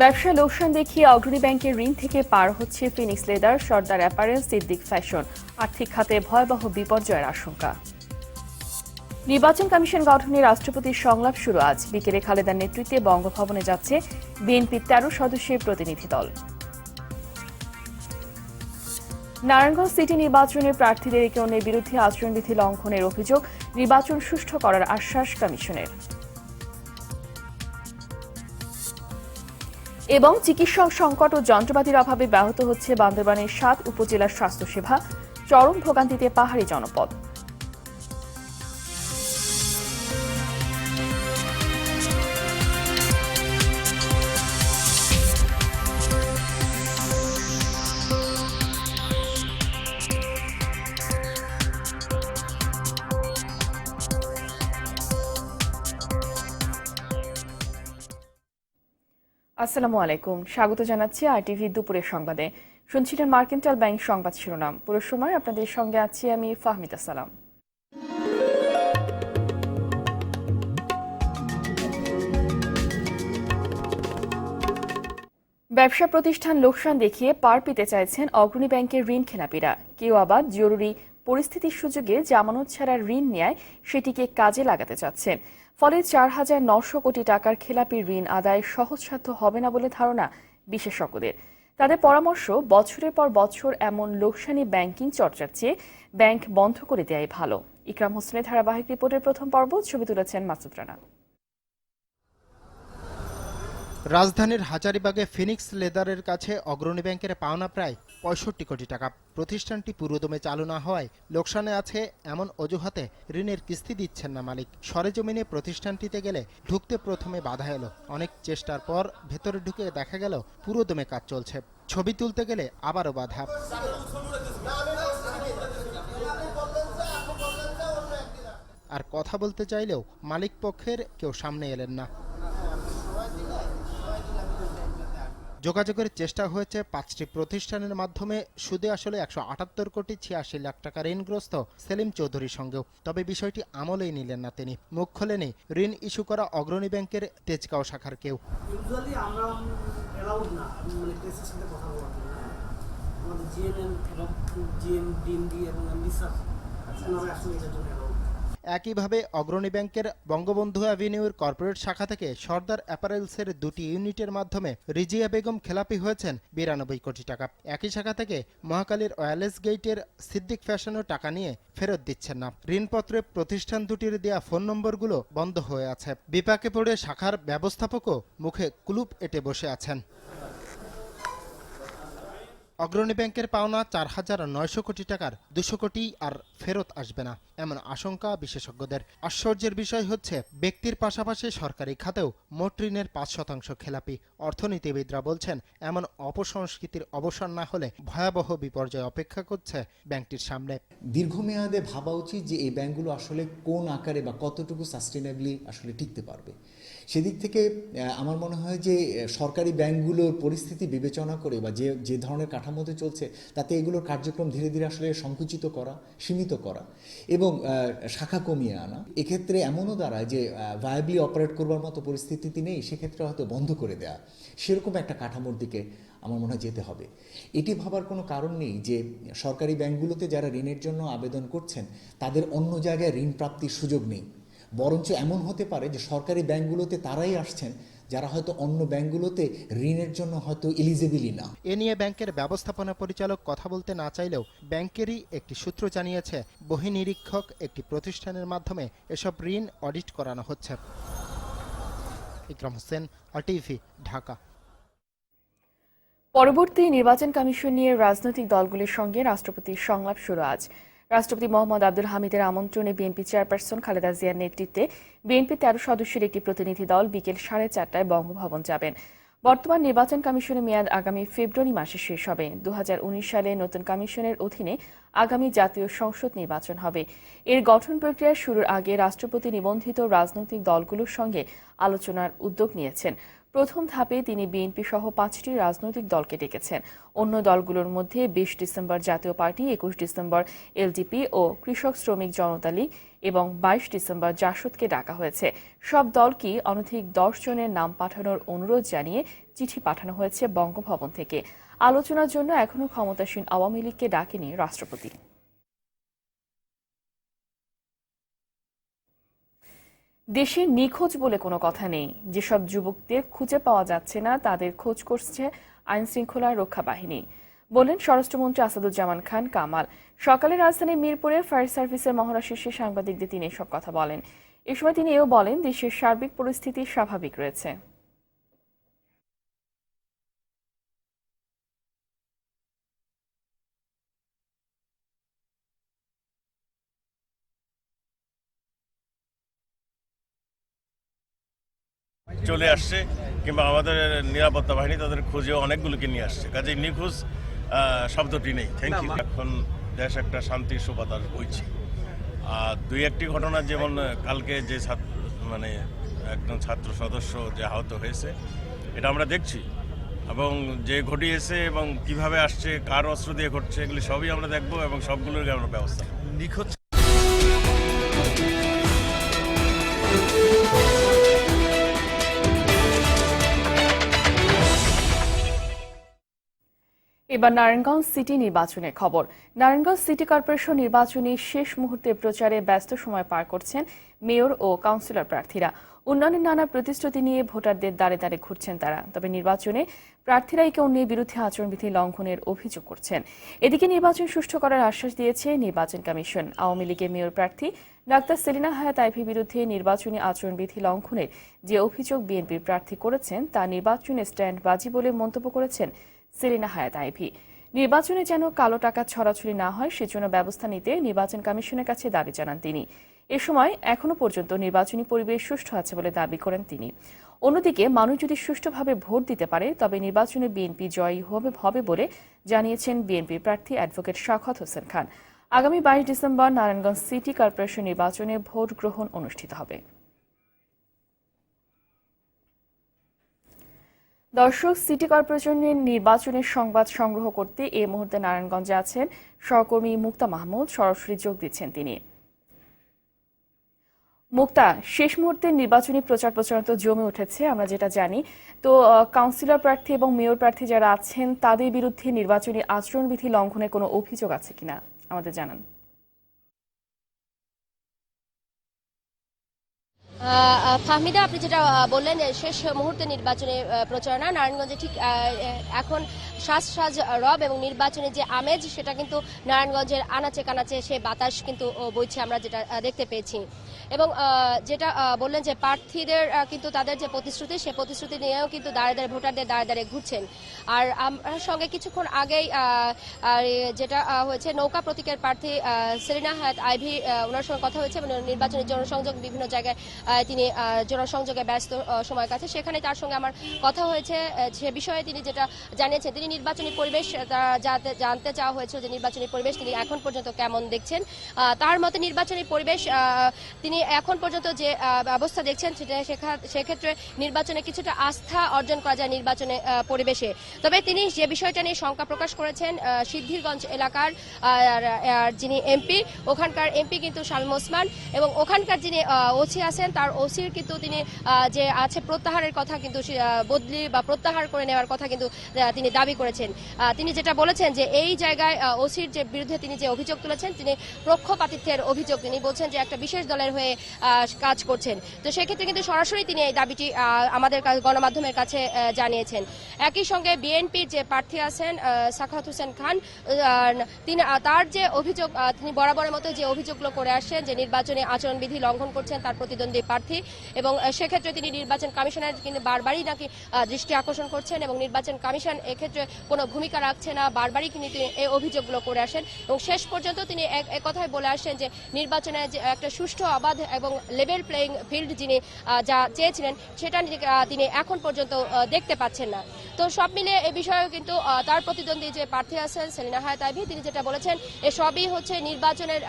ব্যবসা লোকসান দেখিয়ে অগ্রণী ব্যাংকের ঋণ থেকে পার হচ্ছে Phoenix leather, Sardar apparel Siddique fashion. আর্থিক খাতে ভয়াবহ বিপর্যয়ের আশঙ্কা। নির্বাচন কমিশন গঠনে রাষ্ট্রপতির সংলাপ শুরু আজ। বিকেলে খালেদার নেতৃত্বে বঙ্গভবনে যাচ্ছে বিএনপির তেরো সদস্যের প্রতিনিধি দল। নারায়ণগঞ্জ সিটি নির্বাচনের প্রার্থীদের একে অন্যের বিরুদ্ধে আচরণবিধি লঙ্ঘনের অভিযোগ, নির্বাচন সুষ্ঠু করার আশ্বাস কমিশনের। এবং চিকিৎসক সংকট ও যন্ত্রপাতির অভাবে ব্যাহত হচ্ছে বান্দরবানের সাত উপজেলার স্বাস্থ্যসেবা। চরম ভোগান্তিতে পাহাড়ি জনপদ। আসসালামু আলাইকুম। স্বাগত জানাচ্ছি আর টিভি দুপুরের সংবাদে। শুনছিলেন মার্কেন্টাল ব্যাংক সংবাদ শিরোনাম। পুরো সময় আপনাদের সঙ্গে আছি আমি ফাহমিদা সালাম। ব্যবসা প্রতিষ্ঠান লোকসান দেখিয়ে পার পেতে চাইছেন অগ্রণী ব্যাংকের ঋণ খেলাপিরা। কেউ আবার জরুরি পরিস্থিতির সুযোগে জামানত ছাড়া ঋণ নেয় সেটিকে কাজে লাগাতে চাচ্ছেন। ফলে চার হাজার নশো কোটি টাকার খেলাপি ঋণ আদায় সহজসাধ্য হবে না বলে ধারণা বিশেষজ্ঞদের। তাদের পরামর্শ, বছরের পর বছর এমন লোকসানি ব্যাংকিং চর্চার চেয়ে ব্যাংক বন্ধ করে দেয়াই ভালো। ইকরাম হোসেনের ধারাবাহিক রিপোর্টের প্রথম পর্ব, ছবি তুলেছেন মাসুদ রানা। রাজধানীর হাজারিবাগে ফিনিক্স লেদারের কাছে অগ্রণী ব্যাংকের পাওনা প্রায় পঁয়ষট্টি কোটি টাকা। প্রতিষ্ঠানটি পুরোদমে চালু না হওয়ায় লোকসানে আছে এমন অজুহাতে ঋণের কিস্তি দিচ্ছেন না মালিক। সরেজমিনে প্রতিষ্ঠানটিতে গেলে ঢুকতে প্রথমে বাধা এলো। অনেক চেষ্টার পর ভেতরে ঢুকে দেখা গেল পুরোদমে কাজ চলছে। ছবি তুলতে গেলে আবারও বাধা। আর কথা বলতে চাইলেও মালিক পক্ষের কেউ সামনে এলেন না। যোগাযোগের চেষ্টা হয়েছে পাঁচটি প্রতিষ্ঠানের মাধ্যমে। সুদে আসলে একশো আটাত্তর কোটি ছিয়াশি লাখ টাকা ঋণগ্রস্ত সেলিম চৌধুরীর সঙ্গেও। তবে বিষয়টি আমলেই নিলেন না তিনি। মুখ খোলেনি ঋণ ইস্যু করা অগ্রণী ব্যাংকের তেজগাঁও শাখার কেউ। মানে কেসের সাথে কথা বলার জন্য। আমাদের জিএনএম এবং জিএম ডিএমডি এবং এমডি স্যার ওনারা আসলে এটার জন্য একইভাবে অগ্রণী ব্যাংকের বঙ্গবন্ধু অ্যাভিনিউর কর্পোরেট শাখা থেকে সর্দার অ্যাপারেলসের দুটি ইউনিটের মাধ্যমে রিজিয়া বেগম খেলাপি হয়েছেন বিরানব্বই কোটি টাকা। একই শাখা থেকে মহাকালীর ওয়ারলেস গেইটের সিদ্দিক ফ্যাশনও টাকা নিয়ে ফেরত দিচ্ছেন না। ঋণপত্রে প্রতিষ্ঠান দুটির দেয়া ফোন নম্বরগুলো বন্ধ হয়ে আছে। বিপাকে পড়ে শাখার ব্যবস্থাপকও মুখে কুলুপ এঁটে বসে আছেন। অগ্রণী ব্যাংকের পাওনা চার হাজার নয়শো কোটি টাকার দুশো কোটি আর ফেরত আসবে না, এমন আশঙ্কা বিশেষজ্ঞদের। আশ্চর্যের বিষয় হচ্ছে, ব্যক্তির পাশাপাশি সরকারি খাতেও মোট ঋণের পাঁচ শতাংশ খেলাপি। অর্থনীতিবিদরা বলছেন, এমন অপসংস্কৃতির অবসর না হলে ভয়াবহ বিপর্যয় অপেক্ষা করছে ব্যাংকটির সামনে। দীর্ঘমেয়াদে ভাবা উচিত যে এই ব্যাংকগুলো আসলে কোন আকারে বা কতটুকু সাস্টেনেবলি আসলে টিকতে পারবে। সেদিক থেকে আমার মনে হয় যে সরকারি ব্যাংকগুলোর পরিস্থিতি বিবেচনা করে বা যে যে ধরনের কাঠামোতে চলছে, তাতে এগুলোর কার্যক্রম ধীরে ধীরে আসলে সংকুচিত করা, সীমিত করা এবং শাখা কমিয়ে আনা। এক্ষেত্রে এমনও দাঁড়ায় যে ভায়াবলি অপারেট করবার মতো পরিস্থিতি নেই, সেক্ষেত্রে হয়তো বন্ধ করে দেয়া। সেরকম একটা কাঠামোর দিকে আমার মনে হয় যেতে হবে। এটি ভাবার কোনো কারণ নেই যে, সরকারি ব্যাংকগুলোতে যারা ঋণের জন্য আবেদন করছেন, তাদের অন্য জায়গায় ঋণ প্রাপ্তির সুযোগ নেই। বরঞ্চ এমন হতে পারে যে সরকারি ব্যাংকগুলোতে তারাই আসছেন যারা হয়তো অন্য ব্যাংকগুলোতে ঋণের জন্য হয়তো এলিজিবিলি না। এ নিয়ে ব্যাংকের ব্যবস্থাপনা পরিচালক কথা বলতে না চাইলেও ব্যাংকেরই একটি সূত্র জানিয়েছে বহিনিরীক্ষক একটি প্রতিষ্ঠানের মাধ্যমে এসব ঋণ অডিট করানো হচ্ছে। ইকরাম হোসেন অটিভি ঢাকা। পরবর্তী নির্বাচন কমিশন নিয়ে রাজনৈতিক দলগুলির সঙ্গে রাষ্ট্রপতির সংলাপ শুরু আজ। রাষ্ট্রপতি মোহাম্মদ আব্দুল হামিদের আমন্ত্রণে বিএনপি চেয়ারপারসন খালেদা জিয়ার নেতৃত্বে বিএনপি তেরো সদস্যের একটি প্রতিনিধি দল বিকেল সাড়ে চারটায় বঙ্গভবন যাবেন। বর্তমান নির্বাচন কমিশনের মেয়াদ আগামী ফেব্রুয়ারি মাসে শেষ হবে। দু হাজার উনিশ সালে নতুন কমিশনের অধীনে আগামী জাতীয় সংসদ নির্বাচন হবে। এর গঠন প্রক্রিয়া শুরুর আগে রাষ্ট্রপতি নিবন্ধিত রাজনৈতিক দলগুলোর সঙ্গে আলোচনার উদ্যোগ নিয়েছেন। প্রথম ধাপে তিনি বিএনপি সহ পাঁচটি রাজনৈতিক দলকে ডেকেছেন। অন্য দলগুলোর মধ্যে বিশ ডিসেম্বর জাতীয় পার্টি, একুশ ডিসেম্বর এলডিপি ও কৃষক শ্রমিক জনতা লীগ এবং বাইশ ডিসেম্বর জাসদকে ডাকা হয়েছে। সব দলকেই অনধিক দশ জনের নাম পাঠানোর অনুরোধ জানিয়ে চিঠি পাঠানো হয়েছে বঙ্গভবন থেকে। আলোচনার জন্য এখনও ক্ষমতাসীন আওয়ামী লীগকে ডাকেনি রাষ্ট্রপতি। দেশে নিখোঁজ বলে কোনো কথা নেই। যেসব যুবকদের খুঁজে পাওয়া যাচ্ছে না, তাদের খোঁজ করছে আইন শৃঙ্খলা রক্ষা বাহিনী। বললেন স্বরাষ্ট্রমন্ত্রী আসাদুজ্জামান খান কামাল। সকালে রাজধানীর মিরপুরে ফায়ার সার্ভিসের মহড়া শীর্ষে সাংবাদিকদের তিনি এসব কথা বলেন। এ সময় তিনি এও বলেন, দেশের সার্বিক পরিস্থিতি স্বাভাবিক রয়েছে। চলে আসছে কিংবা আমাদের নিরাপত্তা বাহিনী তাদের খুঁজে অনেকগুলোকে নিয়ে আসছে। কাজে নিখোঁজ শব্দটি নেই। থ্যাংক ইউ এখন দেশ একটা শান্তির সুবাতাস বইছে। আর দুই একটি ঘটনা যেমন কালকে যে ছাত্র মানে একজন ছাত্র সদস্য যে আহত হয়েছে এটা আমরা দেখছি। এবং যে ঘটিয়েছে এবং কীভাবে আসছে কার অস্ত্র দিয়ে ঘটছে এগুলি সবই আমরা দেখব এবং সবগুলোর আমরা ব্যবস্থা নিখোঁজ এবার নারায়ণগঞ্জ সিটি নির্বাচনের খবর। নারায়ণগঞ্জ সিটি কর্পোরেশন নির্বাচনী শেষ মুহূর্তে প্রচারে ব্যস্ত সময় পার করছেন মেয়র ও কাউন্সিলর প্রার্থীরা। উন্নয়নের নানা প্রতিশ্রুতি নিয়ে ভোটারদের দ্বারে দ্বারে ঘুরছেন তারা। তবে নির্বাচনে প্রার্থীরা একে অন্যের বিরুদ্ধে আচরণবিধি লঙ্ঘনের অভিযোগ করছেন। এদিকে নির্বাচন সুষ্ঠু করার আশ্বাস দিয়েছে নির্বাচন কমিশন। আওয়ামী লীগের মেয়র প্রার্থী ডাক্তার সেলিনা হায়াত আইভি বিরুদ্ধে নির্বাচনী আচরণবিধি লঙ্ঘনের যে অভিযোগ বিএনপির প্রার্থী করেছেন, তা নির্বাচনে স্ট্যান্ডবাজি বলে মন্তব্য করেছেন সেলিনা হায়াত আইভি নির্বাচনে যেন কালো টাকা ছড়াছড়ি না হয়, সেজন্য ব্যবস্থা নিতে নির্বাচন কমিশনের কাছে দাবি জানান তিনি। এ সময় এখনও পর্যন্ত নির্বাচনী পরিবেশ সুষ্ঠু আছে বলে দাবি করেন তিনি। অন্যদিকে মানুষ যদি সুষ্ঠুভাবে ভোট দিতে পারে, তবে নির্বাচনে বিএনপি জয়ী হবে হবে বলে জানিয়েছেন বিএনপি প্রার্থী অ্যাডভোকেট শাখত হোসেন খান। আগামী বাইশ ডিসেম্বর নারায়ণগঞ্জ সিটি কর্পোরেশন নির্বাচনে ভোট গ্রহণ অনুষ্ঠিত হবে। দর্শক, সিটি কর্পোরেশনের নির্বাচনের সংবাদ সংগ্রহ করতে এ মুহূর্তে নারায়ণগঞ্জে আছেন সহকর্মী মুক্তা মাহমুদ। সরাসরি যোগ দিচ্ছেন তিনি। মুক্তা, শেষ মুহূর্তে নির্বাচনী প্রচার প্রচারণা তো জমে উঠেছে, আমরা যেটা জানি। তো কাউন্সিলর প্রার্থী এবং মেয়র প্রার্থী যারা আছেন, তাদের বিরুদ্ধে নির্বাচনী আচরণবিধি লঙ্ঘনের কোনো অভিযোগ আছে কিনা? আমাদের জানান। ফাহমিদা, আপনি যেটা বললেন শেষ মুহূর্তে নির্বাচনে প্রচারণা নারায়ণগঞ্জে ঠিক এখন শ্বাস সাজ রব এবং নির্বাচনের যে আমেজ, সেটা কিন্তু নারায়ণগঞ্জের আনাচে কানাচে সে বাতাস কিন্তু বইছে আমরা যেটা দেখতে পেয়েছি। এবং যেটা বললেন যে প্রার্থীদের কিন্তু তাদের যে প্রতিশ্রুতি, সে প্রতিশ্রুতি নিয়েও কিন্তু দাঁড়ে দাঁড়ে, ভোটারদের দাঁড়ে দাঁড়িয়ে ঘুরছেন। আর আমার সঙ্গে কিছুক্ষণ আগেই যেটা হয়েছে নৌকা প্রতীকের প্রার্থী সেলিনা হায়াত আইভি ওনার সঙ্গে কথা হয়েছে এবং নির্বাচনের জনসংযোগ বিভিন্ন জায়গায় তিনি জনসংযোগে ব্যস্ত সময় কাছে সেখানে তার সঙ্গে আমার কথা হয়েছে সে বিষয়ে তিনি যেটা জানিয়েছেন, তিনি নির্বাচনী পরিবেশ জানতে চাওয়া হয়েছিল যে নির্বাচনী পরিবেশ তিনি এখন পর্যন্ত কেমন দেখছেন। তার মতে নির্বাচনী পরিবেশ তিনি এখন পর্যন্ত যে ব্যবস্থা দেখছেন, সেটা সেক্ষেত্রে নির্বাচনে কিছুটা আস্থা অর্জন করা যায় নির্বাচনে পরিবেশে। তবে তিনি যে বিষয়টা নিয়ে শঙ্কা প্রকাশ করেছেন সিদ্ধিরগঞ্জ এলাকার যিনি এমপি, ওখানকার এমপি কিন্তু শামীম ওসমান, এবং ওখানকার যিনি ওসি আছেন তার ওসির কিন্তু তিনি যে আছে প্রত্যাহারের কথা কিন্তু বদলি বা প্রত্যাহার করে নেওয়ার কথা কিন্তু তিনি দাবি করেছেন। তিনি যেটা বলেছেন যে এই জায়গায় ওসির যে বিরুদ্ধে তিনি যে অভিযোগ তুলেছেন, তিনি পক্ষপাতিত্বের অভিযোগ। তিনি বলছেন যে একটা বিশেষ দলের হয়ে কাজ করছেন। তো সেক্ষেত্রে কিন্তু সরাসরি তিনি এই দাবিটি আমাদের গণমাধ্যমের কাছে জানিয়েছেন। একই সঙ্গে বিএনপির যে প্রার্থী আছেন সাখাত হোসেন খান তিনি তার যে অভিযোগ তিনি বরাবরের মতো যে অভিযোগগুলো করে আসছেন, যে নির্বাচনে আচরণবিধি লঙ্ঘন করছেন, তার প্রতিদ্বন্দ্বী প্রার্থী এবং সেক্ষেত্রে তিনি নির্বাচন কমিশনের কিন্তু বারবারই নাকি দৃষ্টি আকর্ষণ করছেন এবং নির্বাচন কমিশন এক্ষেত্রে কোনো ভূমিকা রাখছে না, বারবারই কিন্তু তিনি এই অভিযোগগুলো করে আসেন এবং শেষ পর্যন্ত তিনি এক কথায় বলে আসছেন যে নির্বাচনে যে একটা সুষ্ঠু অবাধ এবং লেভেল প্লেয়িং ফিল্ড যিনি যা চেয়েছিলেন সেটা তিনি এখন পর্যন্ত দেখতে পাচ্ছেন না। তো সব মিলিয়ে এ বিষয়েও কিন্তু তার প্রতিদ্বন্দ্বী যে প্রার্থী আছেন সেলিনা হায়াত আইভি, তিনি যেটা বলেছেন এ সবই হচ্ছে নির্বাচনের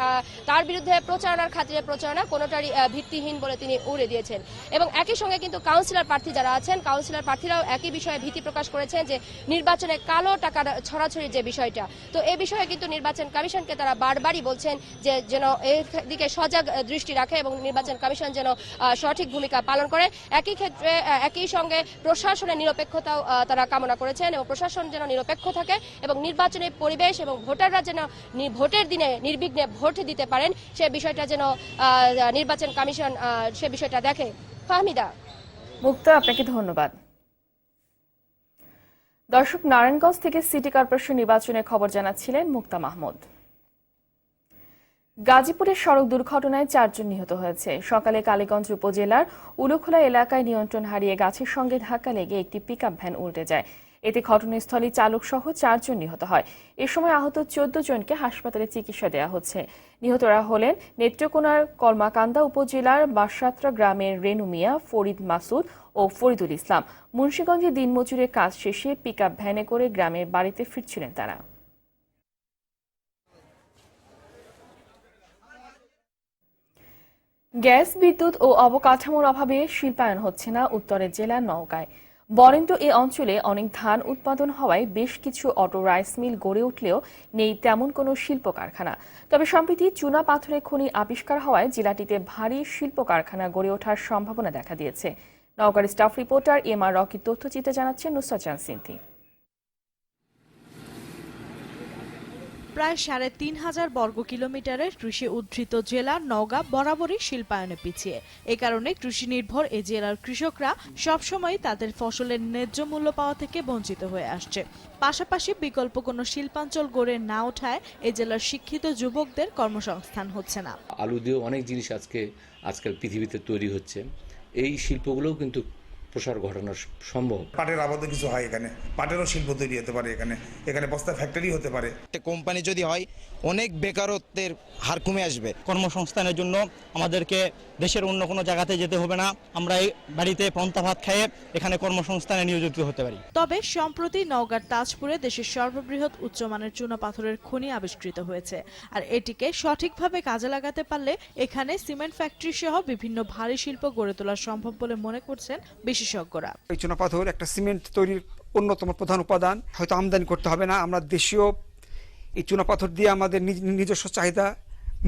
তার বিরুদ্ধে প্রচারণার খাতিরে প্রচারণা, কোনোটারই ভিত্তিহীন বলে তিনি তিনি উড়ে দিয়েছেন। এবং একই সঙ্গে কিন্তু কাউন্সিলর প্রার্থী যারা আছেন, কাউন্সিলর প্রার্থীরাও একই বিষয়ে ভীতি প্রকাশ করেছেন যে নির্বাচনে কালো টাকার ছড়াছড়ি যে বিষয়টা, তো এই বিষয়ে কিন্তু নির্বাচন কমিশনকে তারা বারবারই বলছেন যে যেন এর দিকে সজাগ দৃষ্টি রাখে এবং নির্বাচন কমিশন যেন সঠিক ভূমিকা পালন করে। একই ক্ষেত্রে একই সঙ্গে প্রশাসনের নিরপেক্ষতাও তারা কামনা করেছেন এবং প্রশাসন যেন নিরপেক্ষ থাকে এবং নির্বাচনের পরিবেশ এবং ভোটাররা যেন ভোটের দিনে নির্বিঘ্নে ভোট দিতে পারেন, সে বিষয়টা যেন নির্বাচন কমিশন সে বিষয়টা দেখে। ফাহমিদা। মুক্তা, আপনাকে ধন্যবাদ। দর্শক, নারায়ণগঞ্জ থেকে সিটি কর্পোরেশন নির্বাচনের খবর জানাচ্ছিলেন মুক্তা মাহমুদ। গাজীপুরের সড়ক দুর্ঘটনায় চারজন নিহত হয়েছে। সকালে কালীগঞ্জ উপজেলার উলুখোলা এলাকায় নিয়ন্ত্রণ হারিয়ে গাছের সঙ্গে ধাক্কা লেগে একটি পিকআপ ভ্যান উল্টে যায়। এতে ঘটনাস্থলে চালক সহ চারজন নিহত হয়। এ সময় আহত চোদ্দ জনকে হাসপাতালে চিকিৎসা দেওয়া হচ্ছে। নিহতরা হলেন নেত্রকোনার কর্মাকান্দা উপজেলার বাসাত্রা গ্রামের রেনু মিয়া, ফরিদ মাসুদ ও ফরিদুল ইসলাম। মুন্সীগঞ্জে দিনমজুরের কাজ শেষে পিকআপ ভ্যানে করে গ্রামের বাড়িতে ফিরছিলেন তারা। গ্যাস, বিদ্যুৎ ও অবকাঠামোর অভাবে শিল্পায়ন হচ্ছে না উত্তরের জেলার নওগাঁয়। বরেন্দ্র, এ অঞ্চলে অনেক ধান উৎপাদন হওয়ায় বেশ কিছু অটো রাইস মিল গড়ে উঠলেও নেই তেমন কোনো শিল্প কারখানা তবে সম্প্রতি চুনা পাথরে খনি আবিষ্কার হওয়ায় জেলাটিতে ভারী শিল্প কারখানা গড়ে ওঠার সম্ভাবনা দেখা দিয়েছে। নওগাঁর staff reporter M R Rocky তথ্যচিত্রে জানাচ্ছেন নুসরাত সিন্থি প্রায় সাড়ে তিন হাজার বর্গ কিলোমিটারের কৃষি উদ্ধৃত জেলা নওগাঁ বরাবরই শিল্পায়নে পিছিয়ে। এ কারণে কৃষি নির্ভর এ জেলার কৃষকরা সবসময় তাদের ফসলের ন্যায্য মূল্য পাওয়া থেকে বঞ্চিত হয়ে আসছে। পাশাপাশি বিকল্প কোনো শিল্পাঞ্চল গড়ে না ওঠায় এ জেলার শিক্ষিত যুবকদের কর্মসংস্থান হচ্ছে না। আলু দিয়ে অনেক জিনিস আজকে, আজকাল পৃথিবীতে তৈরি হচ্ছে। এই শিল্পগুলোও কিন্তু প্রসার ঘটানো সম্ভব। পাটের আবাদ কিছু হয় এখানে। পাটেরও শিল্প তৈরি হতে পারে এখানে। এখানে বস্তা ফ্যাক্টরি হতে পারে। একটা কোম্পানি যদি হয় অনেক বেকারত্বের হার কমে আসবে। কর্মসংস্থানের জন্য আমাদেরকে দেশের অন্য কোনো জায়গাতে যেতে হবে না। আমরা এই বাড়িতে পন্থা ভাত খেয়ে এখানে কর্মসংস্থানে নিয়োজিত হতে পারি। তবে সম্প্রতি নওগাঁর তাজপুরে দেশের সর্ববৃহৎ উচ্চমানের চুনা পাথরের খনি আবিষ্কৃত হয়েছে। আর এটিকে সঠিকভাবে কাজে লাগাতে পারলে এখানে সিমেন্ট ফ্যাক্টরি সহ বিভিন্ন ভারী শিল্প গড়ে তোলা সম্ভব বলে মনে করছেন বিশেষজ্ঞরা। এই চুনাপাথর একটা সিমেন্ট তৈরির অন্যতম প্রধান উপাদান। হয়তো আমদানি করতে হবে না। আমরা দেশীয় এই চুনাপাথর দিয়ে আমাদের নিজ- নিজস্ব চাহিদা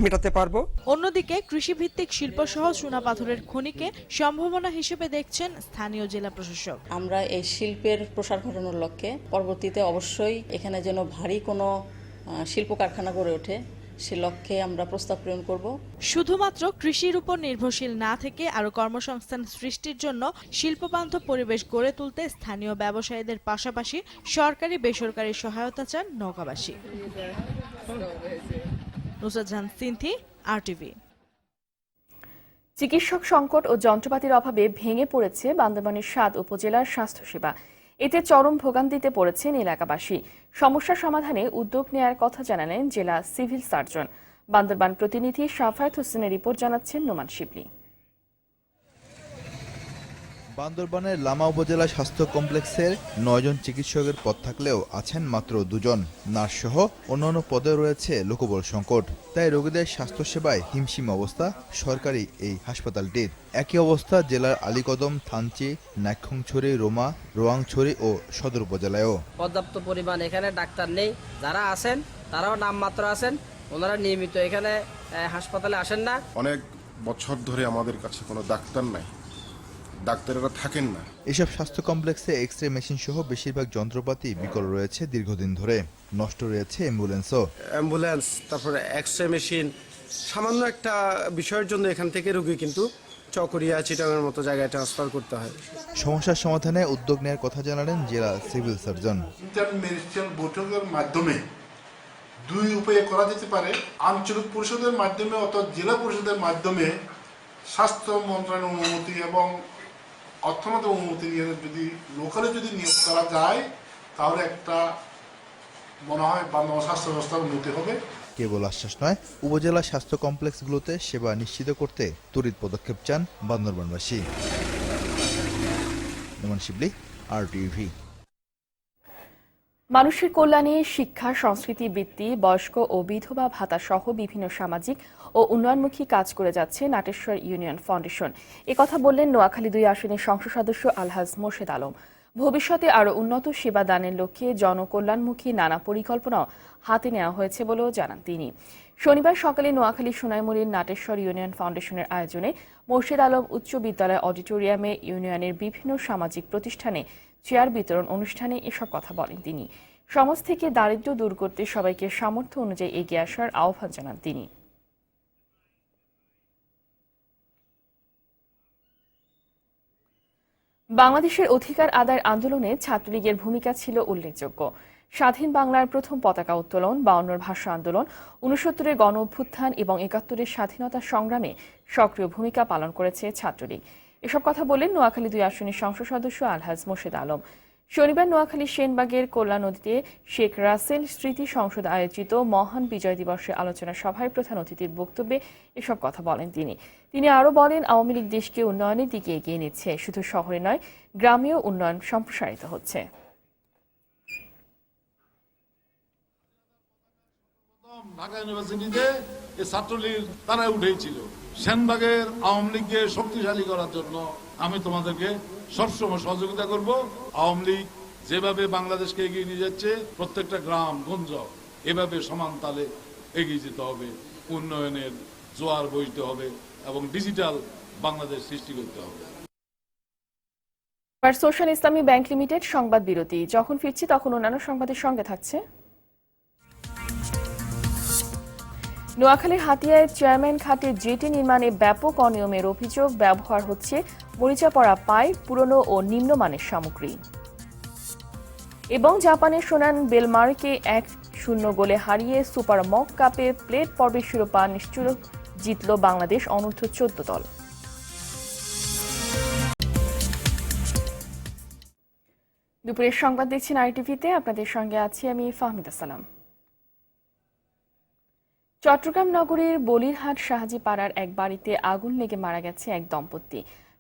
মেটাতে পারব। অন্যদিকে কৃষিভিত্তিক শিল্পসহ চুনা পাথরের খনিকে সম্ভাবনা হিসেবে দেখছেন স্থানীয় জেলা প্রশাসক। আমরা এই শিল্পের প্রসার ঘটানোর লক্ষ্যে পরবর্তীতে অবশ্যই এখানে যেন ভারী কোনো শিল্প কারখানা গড়ে ওঠে সে লক্ষ্যে আমরা প্রস্তাব প্রেরণ করব। শুধুমাত্র কৃষির উপর নির্ভরশীল না থেকে আরও কর্মসংস্থান সৃষ্টির জন্য শিল্পবান্ধব পরিবেশ গড়ে তুলতে স্থানীয় ব্যবসায়ীদের পাশাপাশি সরকারি বেসরকারি সহায়তা চান নৌকাবাসী। সিনথি আরটিভি। চিকিৎসক সংকট ও যন্ত্রপাতির অভাবে ভেঙে পড়েছে বান্দরবানের সাত উপজেলার স্বাস্থ্যসেবা। এতে চরম ভোগান্তিতে পড়েছেন এলাকাবাসী। সমস্যা সমাধানে উদ্যোগ নেয়ার কথা জানালেন জেলা সিভিল সার্জন। বান্দরবান প্রতিনিধি সাফায়েত হোসেনের রিপোর্ট জানাচ্ছেন নোমান শিবলি। বান্দরবানের লামা উপজেলা স্বাস্থ্য কমপ্লেক্সের নয়জন চিকিৎসকের পদ থাকলেও আছেন মাত্র দুজন। নার্স সহ অন্যান্য পদে রয়েছে লোকবল সংকট। তাই রোগীদের স্বাস্থ্যসেবায় হিমশিম অবস্থা সরকারি এই হাসপাতালটির। একই অবস্থা জেলার আলীকদম থানচি নাক্ষংছড়ি রোমা রোয়াংছড়ি ও সদর উপজেলায়ও। পর্যাপ্ত পরিমাণ এখানে ডাক্তার নেই। যারা আছেন তারাও নামমাত্র আছেন। ওনারা নিয়মিত এখানে হাসপাতালে আসেন না। অনেক বছর ধরে আমাদের কাছে কোনো ডাক্তার নাই। ডাক্তারেরা থাকেন না। এসব স্বাস্থ্য কমপ্লেক্সে এক্স রে মেশিন সহ বেশিরভাগ যন্ত্রপাতি বিকল রয়েছে দীর্ঘদিন ধরে। নষ্ট রয়েছে অ্যাম্বুলেন্সও। অ্যাম্বুলেন্স তারপরে এক্স রে মেশিন সামান্য একটা বিষয়ের জন্য এখান থেকে রোগী কিন্তু চকরিয়া চিটাঙের মতো জায়গায় ট্রান্সফার করতে হয়। সমস্যার সমাধানে উদ্যোগ নেওয়ার কথা জানালেন জেলা সিভিল সার্জন। ইন্টার মিনিস্ট্রিয়াল বৈঠকের মাধ্যমে দুই উপায়ে করা যেতে পারে। আঞ্চলিক পরিষদের মাধ্যমে অর্থাৎ জেলা পরিষদের মাধ্যমে স্বাস্থ্য মন্ত্রণালয়ের অনুমতি এবং অর্থনৈতিক অনুমতি নিয়ে যদি লোকালে যদি নিয়োগ করা যায়, তাহলে একটা মনে হয় বা স্বাস্থ্য ব্যবস্থার উন্নতি হবে। কেবল আশ্বাস নয়, উপজেলা স্বাস্থ্য কমপ্লেক্সগুলোতে সেবা নিশ্চিত করতে তড়িৎ পদক্ষেপ চান বান্দরবানবাসী। নমন শিবলি আর টিভি মানুষের কল্যাণে শিক্ষা, সংস্কৃতি, বৃত্তি, বয়স্ক ও বিধবা ভাতা সহ বিভিন্ন সামাজিক ও উন্নয়নমুখী কাজ করে যাচ্ছে নাটেশ্বর ইউনিয়ন ফাউন্ডেশন। কথা বললেন নোয়াখালী দুই আসনের সংসদ সদস্য আলহাজ মোর্শেদ আলম। ভবিষ্যতে আরও উন্নত সেবা দানের লক্ষ্যে জনকল্যাণমুখী নানা পরিকল্পনাও হাতে নেওয়া হয়েছে বলেও জানান তিনি। শনিবার সকালে নোয়াখালী সোনাইমুড়ির নাটেশ্বর ইউনিয়ন ফাউন্ডেশনের আয়োজনে মোর্শেদ আলম উচ্চ বিদ্যালয় অডিটোরিয়ামে ইউনিয়নের বিভিন্ন সামাজিক প্রতিষ্ঠানে চেয়ার বিতরণ অনুষ্ঠানে এসব কথা বলেন তিনি। সমাজ থেকে দারিদ্র্য দূর করতে সবাইকে সামর্থ্য অনুযায়ী এগিয়ে আসার আহ্বান জানান তিনি। বাংলাদেশের অধিকার আদায়ের আন্দোলনে ছাত্রলীগের ভূমিকা ছিল উল্লেখযোগ্য। স্বাধীন বাংলার প্রথম পতাকা উত্তোলন, বাউন্নর ভাষা আন্দোলন উনসত্তরের গণ অভ্যুত্থান এবং একাত্তরের স্বাধীনতা সংগ্রামে সক্রিয় ভূমিকা পালন করেছে ছাত্রলীগ। এসব কথা বলেন নোয়াখালী দুই আসনের সংসদ সদস্য আলহাজ মোর্শেদ আলম। শনিবার নোয়াখালী সেনবাগের কল্যাণ নদীতে শেখ রাসেল স্মৃতি সংসদ আয়োজিত মহান বিজয় দিবসের আলোচনা সভায় প্রধান অতিথির বক্তব্যে এসব কথা বলেন তিনি। তিনি আরও বলেন, আওয়ামী লীগ দেশকে উন্নয়নের দিকে এগিয়ে নিচ্ছে, শুধু শহরে নয়, গ্রামেও উন্নয়ন সম্প্রসারিত হচ্ছে। ঢাকা ইউনিভার্সিটিতে ছাত্রলীগ তারা উঠেছিল। সেনবাগের আওয়ামী লীগকে শক্তিশালী করার জন্য আমি তোমাদেরকে সবসময় সহযোগিতা করব। আওয়ামী লীগ যেভাবে বাংলাদেশকে এগিয়ে নিয়ে যাচ্ছে, প্রত্যেকটা গ্রাম গঞ্জ এভাবে সমান তালে এগিয়ে যেতে হবে। উন্নয়নের জোয়ার বইতে হবে এবং ডিজিটাল বাংলাদেশ সৃষ্টি করতে হবে। সোশ্যাল ইসলামী ব্যাংক লিমিটেড সংবাদ বিরতি। যখন ফিরছি তখন অন্যান্য সংবাদের সঙ্গে থাকছে। নোয়াখালীর হাতিয়ায় চেয়ারম্যান খাতে জেটি নির্মাণে ব্যাপক অনিয়মের অভিযোগ, ব্যবহার হচ্ছে মরিচা পড়া পাইপ, পুরনো ও নিম্নমানের সামগ্রী। এবং জাপানের সোনান বেলমার্কে এক শূন্য গোলে হারিয়ে সুপার মক কাপে প্লেট পর্বের শিরোপা নিশ্চুর জিতল বাংলাদেশ অনূর্ধ্ব চোদ্দ দল। দুপুরের সংবাদ দেখছেন আইটিভিতে। আপনাদের সঙ্গে আছি আমি ফাহমিদা সালাম। চট্টগ্রাম নগরীর বলিরহাট শাহাজি পাড়ার এক বাড়িতে আগুন লেগে মারা গেছে এক দম্পতি।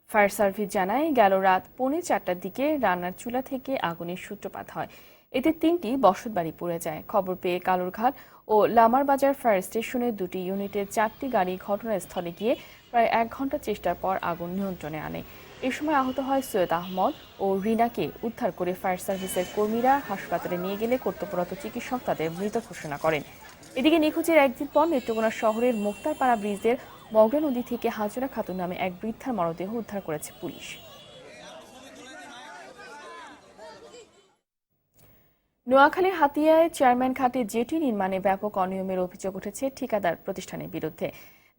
ফায়ার সার্ভিস জানায়, গেল রাত পৌনে চারটার দিকে রান্নার চুলা থেকে আগুনের সূত্রপাত হয়। এতে তিনটি বসতবাড়ি পুড়ে যায়। খবর পেয়ে কালুরঘাট ও লামারবাজার ফায়ার স্টেশনের দুটি ইউনিটের চারটি গাড়ি ঘটনাস্থলে গিয়ে প্রায় এক ঘণ্টা চেষ্টার পর আগুন নিয়ন্ত্রণে আনে। এ সময় আহত হয় সৈয়দ আহমদ ও রিনাকে উদ্ধার করে ফায়ার সার্ভিসের কর্মীরা হাসপাতালে নিয়ে গেলে কর্তব্যরত চিকিৎসক তাদের মৃত ঘোষণা করেন। এদিকে নিখোঁজের একদিন পর নেত্রকোনা শহরের মুক্তারপাড়া ব্রিজের মগরা নদী থেকে হাজরা খাতুন নামে এক বৃদ্ধার মরদেহ উদ্ধার করেছে পুলিশ। নোয়াখালীর হাতিয়ায় চেয়ারম্যান খাতে জেটি নির্মাণে ব্যাপক অনিয়মের অভিযোগ উঠেছে ঠিকাদার প্রতিষ্ঠানের বিরুদ্ধে।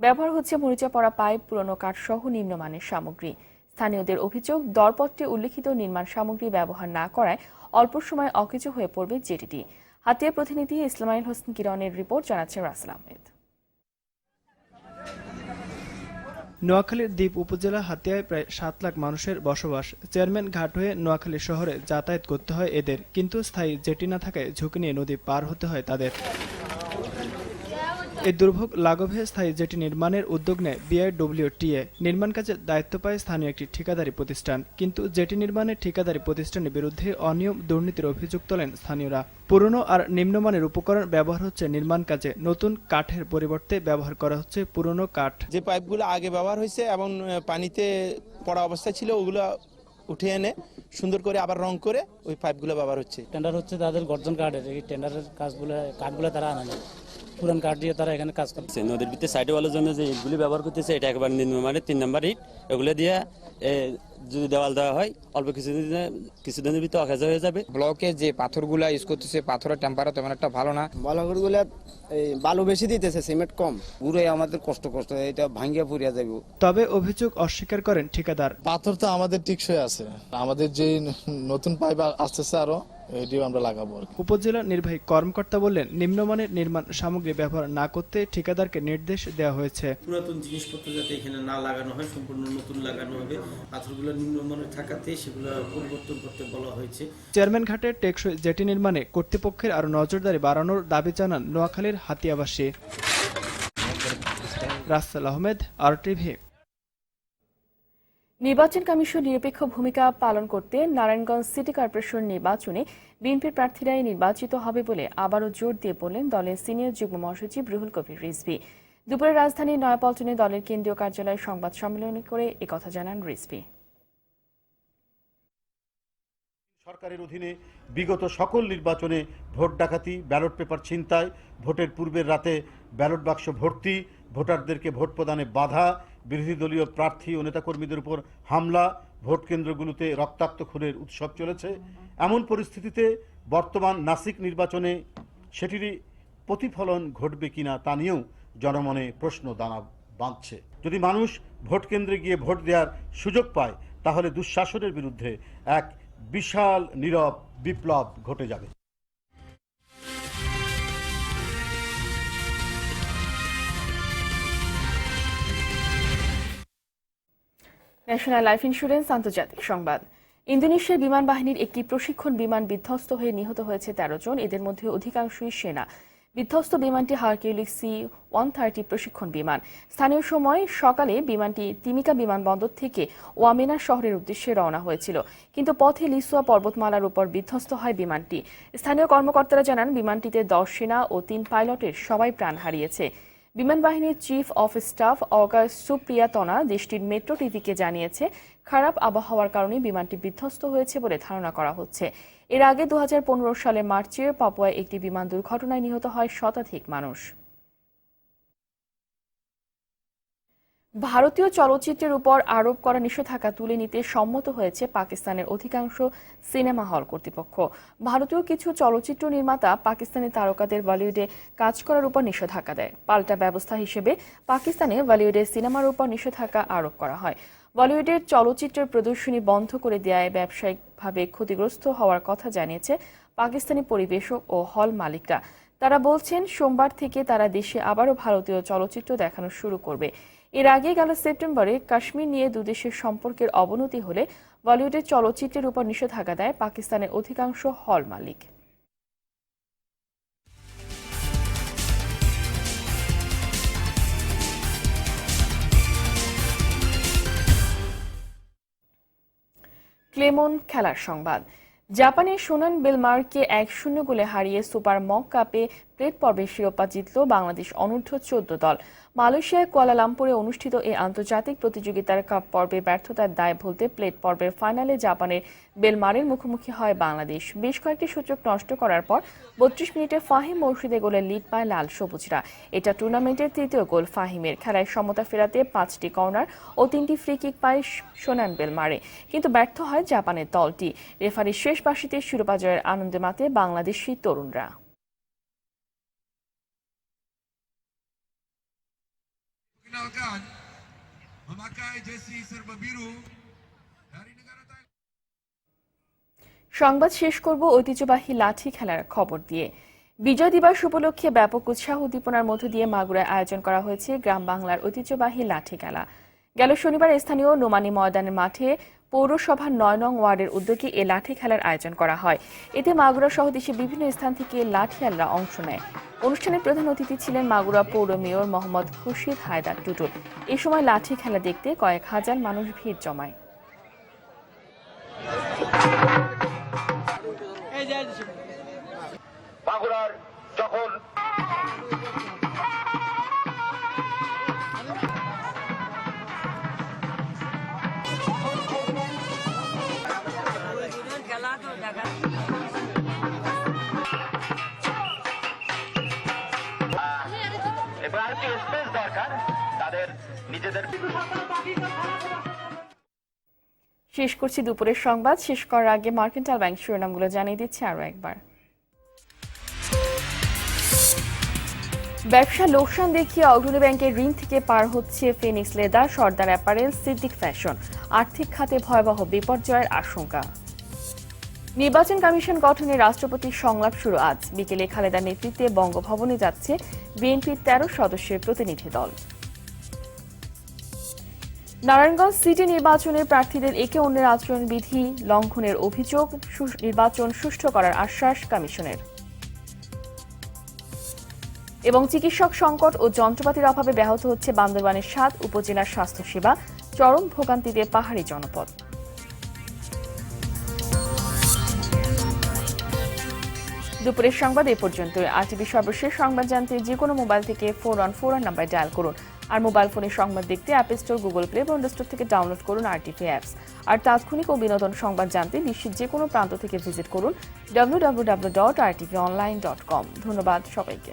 ব্যবহার হচ্ছে মরিচা পড়া পাইপ, পুরনো কাঠ সহ নিম্নমানের সামগ্রী। স্থানীয়দের অভিযোগ, দরপত্রে উল্লিখিত নির্মাণ সামগ্রী ব্যবহার না করায় অল্প সময় অকেজো হয়ে পড়বে জেটিটি। হাতিয়া প্রতিনিধি ইসলামাইল হোসেন কিরণের রিপোর্ট জানাচ্ছে রাসেল আহমেদ। নোয়াখালীর দ্বীপ উপজেলা হাতিয়ায় প্রায় সাত লাখ মানুষের বসবাস। চেয়ারম্যান ঘাট হয়ে নোয়াখালী শহরে যাতায়াত করতে হয় এদের, কিন্তু স্থায়ী জেটি না থাকায় ঝুঁকি নিয়ে নদী পার হতে হয় তাদের। এই দুর্ভোগ লাঘবে স্থায়ী যেটি নির্মাণের উদ্যোগ নেয় বিআইডব্লিউটিএ নির্মাণ কাজে দায়িত্ব পায় স্থানীয় একটি ঠিকাদারি প্রতিষ্ঠান। কিন্তু যেটি নির্মাণের ঠিকাদারি প্রতিষ্ঠানের বিরুদ্ধে অনিয়ম দুর্নীতির অভিযোগ তোলেন স্থানীয়রা। পুরনো আর নিম্নমানের উপকরণ ব্যবহার হচ্ছে নির্মাণ কাজে। নতুন কাঠের পরিবর্তে ব্যবহার করা হচ্ছে পুরনো কাঠ। যে পাইপগুলো আগে ব্যবহার হয়েছে এবং পানিতে পড়া অবস্থায় ছিল ওগুলো উঠে এনে সুন্দর করে আবার রং করে ওই পাইপগুলো ব্যবহার হচ্ছে। টেন্ডার হচ্ছে তাদের গর্জন কাঠের। এই টেন্ডারের কাজগুলো কাঠগুলো তারা আনে না পুরান কাঠ দিয়ে তারা এখানে কাজ করছে। নদীর ভিতরে সাইডে ওয়ালের জন্য যে ইটগুলি ব্যবহার করতেছে এটা একবার নিম্নমানের তিন নম্বর ইট এগুলো দিয়ে যদি দেওয়াল দেওয়া হয় অল্প কিছুদিন কিছুদিনের ভিতরে অকেজ হয়ে যাবে। ব্লকে যে পাথরগুলা ইউজ করতেছে পাথরের টেম্পারেচার তেমন একটা ভালো না। বালুগুলা এই বালু বেশি দিতেছে সিমেন্ট কম। পুরো আমাদের কষ্ট কষ্ট এটা ভাঙ্গিয়া পুরিয়া যাবে তবে অভিযোগ অস্বীকার করেন ঠিকাদার। পাথর তো আমাদের টিকসই আছে। আমাদের যে নতুন পাইপ আসতেছে আরও এটিও আমরা লাগাবো উপজেলা নির্বাহী কর্মকর্তা বললেন নিম্নমানের নির্মাণ সামগ্রী ব্যবহার না করতে ঠিকাদারকে নির্দেশ দেওয়া হয়েছে। পুরাতন জিনিসপত্র যাতে এখানে না লাগানো হয় সম্পূর্ণ নতুন লাগানো হবে। পাথরগুলো নিম্নমানের থাকাতে সেগুলো পরিবর্তন করতে বলা হয়েছে। চেয়ারম্যান ঘাটে টেকসই জেটি নির্মাণে কর্তৃপক্ষের আরও নজরদারি বাড়ানোর দাবি জানান নোয়াখালীর হাতিয়াবাসী। রাসেল আহমেদ আর টিভি নির্বাচন কমিশন নিরপেক্ষ ভূমিকা পালন করতে নারায়ণগঞ্জ সিটি কর্পোরেশন নির্বাচনে বিএনপির প্রার্থীরাই নির্বাচিত হবে বলে আবারও জোর দিয়ে বললেন দলের সিনিয়র যুগ্ম মহাসচিব রুহুল কবির রিজভি। দুপুরে রাজধানীর নয়াপল্টনে দলের কেন্দ্রীয় কার্যালয়ে সংবাদ সম্মেলন করে একথা জানান রিজভি। সরকারের অধীনে বিগত সকল নির্বাচনে ভোট ডাকাতি, ব্যালট পেপার ছিনতাই, ভোটের পূর্বের রাতে ব্যালট বাক্স ভর্তি, ভোটারদেরকে ভোট প্রদানে বাধা বিরোধী দলীয় প্রার্থী ও নেতাকর্মীদের উপর হামলা, ভোট কেন্দ্রগুলোতে রক্তাক্ত খুনের উৎসব চলেছে। এমন পরিস্থিতিতে বর্তমান নাসিক নির্বাচনে সেটিরই প্রতিফলন ঘটবে কিনা তা নিয়েও জনমনে প্রশ্ন দানা বাঁধছে। যদি মানুষ ভোট কেন্দ্রে গিয়ে ভোট দেওয়ার সুযোগ পায়, তাহলে দুঃশাসনের বিরুদ্ধে এক বিশাল, নীরব বিপ্লব ঘটে যাবে। ন্যাশনাল লাইফ ইন্স্যুরেন্স আন্তর্জাতিক সংবাদ। ইন্দোনেশিয়ার বিমান বাহিনীর একটি প্রশিক্ষণ বিমান বিধ্বস্ত হয়ে নিহত হয়েছে তেরো জন। এদের মধ্যে অধিকাংশই সেনা। বিধ্বস্ত বিমানটি হারকিউলিস সি ওয়ান থার্টি প্রশিক্ষণ বিমান। স্থানীয় সময় সকালে বিমানটি তিমিকা বিমানবন্দর থেকে ওয়ামেনা শহরের উদ্দেশ্যে রওনা হয়েছিল। কিন্তু পথে লিসুয়া পর্বতমালার উপর বিধ্বস্ত হয় বিমানটি। স্থানীয় কর্মকর্তারা জানান, বিমানটিতে দশ সেনা ও তিন পাইলটের সবাই প্রাণ হারিয়েছে। বিমান বাহিনীর chief of staff Agus Supriatna দেশটির মেট্রো টিভিকে জানিয়েছে, খারাপ আবহাওয়ার কারণে বিমানটি বিধ্বস্ত হয়েছে বলে ধারণা করা হচ্ছে। এর আগে দু হাজার পনেরো সালে মার্চে পাপুয়ায় একটি বিমান দুর্ঘটনায় নিহত হয় শতাধিক মানুষ। ভারতীয় চলচ্চিত্রের উপর আরোপ করা নিষেধাজ্ঞা তুলে নিতে সম্মত হয়েছে পাকিস্তানের অধিকাংশ সিনেমা হল কর্তৃপক্ষ। ভারতীয় কিছু চলচ্চিত্র নির্মাতা পাকিস্তানি তারকাদের বলিউডে কাজ করার উপর নিষেধাজ্ঞা দেয়। পাল্টা ব্যবস্থা হিসেবে পাকিস্তানে বলিউডের সিনেমার উপর নিষেধাজ্ঞা আরোপ করা হয়। বলিউডের চলচ্চিত্রের প্রদর্শনী বন্ধ করে দেওয়ায় ব্যবসায়িকভাবে ক্ষতিগ্রস্ত হওয়ার কথা জানিয়েছে পাকিস্তানি পরিবেশক ও হল মালিকরা। তারা বলছেন, সোমবার থেকে তারা দেশে আবারও ভারতীয় চলচ্চিত্র দেখানো শুরু করবে। এর আগে গেল সেপ্টেম্বরে কাশ্মীর নিয়ে দুদেশের সম্পর্কের অবনতি হলে বলিউডের চলচ্চিত্রের উপর নিষেধাজ্ঞা দেয় পাকিস্তানের অধিকাংশ হল মালিক। ক্লেমন খেলার সংবাদ। জাপানের সোনান বেলমার্ককে এক শূন্য গোলে হারিয়ে সুপার মক কাপে প্লেট পর্বে শিরোপা জিতল বাংলাদেশ অনূর্ধ্ব চোদ্দ দল। মালয়েশিয়ার কুয়ালালামপুরে অনুষ্ঠিত এই আন্তর্জাতিক প্রতিযোগিতার কাপ পর্বে ব্যর্থতার দায় ভুলতে প্লেট পর্বের ফাইনালে জাপানের বেলমারের মুখোমুখি হয় বাংলাদেশ। বেশ কয়েকটি সূচক নষ্ট করার পর বত্রিশ মিনিটে ফাহিম মৌসুদে গোলের লিড পায় লাল সবুজরা। এটা টুর্নামেন্টের তৃতীয় গোল ফাহিমের। খেলায় সমতা ফেরাতে পাঁচটি কর্নার ও তিনটি ফ্রি কিক পায় সোনান বেলমারে। কিন্তু ব্যর্থ হয় জাপানের দলটি। রেফারির শেষ বাসিতে শিরোপা জয়ের আনন্দে মাতে বাংলাদেশি তরুণরা। Perkenalkan, memakai jersey serba biru dari negara Thailand. সংবাদ শেষ করব ঐতিহ্যবাহী লাঠি খেলার খবর দিয়ে বিজয় দিবস উপলক্ষে ব্যাপক উৎসাহ উদ্দীপনার মধ্য দিয়ে মাগুরায় আয়োজন করা হয়েছে গ্রাম বাংলার ঐতিহ্যবাহী লাঠি খেলা গেল শনিবার স্থানীয় নোমানি ময়দানের মাঠে পৌরসভার নয় নং ওয়ার্ডের উদ্যোগে এ লাঠি খেলার আয়োজন করা হয়। এতে মাগুরা সহ দেশের বিভিন্ন স্থান থেকে লাঠিয়ালরা অংশ নেয়। অনুষ্ঠানে প্রধান অতিথি ছিলেন মাগুরা পৌর মেয়র মোহাম্মদ খুরশিদ হায়দার টুটুল এ সময় লাঠি খেলা দেখতে কয়েক হাজার মানুষ ভিড় জমায়। যখন এবার কি স্পেস দরকার? তাদের নিজেদের শেষ করছি দুপুরের সংবাদ। শেষ করার আগে মার্কেন্টাল ব্যাংক শিরোনামগুলো জানিয়ে দিচ্ছে আরও একবার। ব্যবসা লোকসান দেখিয়ে অগ্রণী ব্যাংকের ঋণ থেকে পার হচ্ছে Phoenix leather Sardar apparel Siddique fashion. আর্থিক খাতে ভয়াবহ বিপর্যয়ের আশঙ্কা। নির্বাচন কমিশন গঠনে রাষ্ট্রপতির সংলাপ শুরু আজ। বিকেলে খালেদার নেতৃত্বে বঙ্গভবনে যাচ্ছে বিএনপির তেরো সদস্যের প্রতিনিধি দল। নারায়ণগঞ্জ সিটি নির্বাচনের প্রার্থীদের একে অন্যের আচরণবিধি লঙ্ঘনের অভিযোগ নির্বাচন সুষ্ঠু করার আশ্বাস কমিশনের। এবং চিকিৎসক সংকট ও যন্ত্রপাতির অভাবে ব্যাহত হচ্ছে বান্দরবানের সাত উপজেলার স্বাস্থ্যসেবা, চরম ভোগান্তিতে পাহাড়ি জনপদ। দুপুরের সংবাদ এ পর্যন্ত আর টিভি সর্বশেষ সংবাদ জানতে যে কোনো মোবাইল থেকে four on four on number dial করুন। আর মোবাইল ফোনে সংবাদ দেখতে অ্যাপ স্টোর গুগল প্লে বা স্টোর থেকে ডাউনলোড করুন আর টিভি অ্যাপস আর তাৎক্ষণিক ও বিনোদন সংবাদ জানতে বিশ্বের যে কোনো প্রান্ত থেকে ভিজিট করুন। W W W dot R TV online dot com ধন্যবাদ সবাইকে।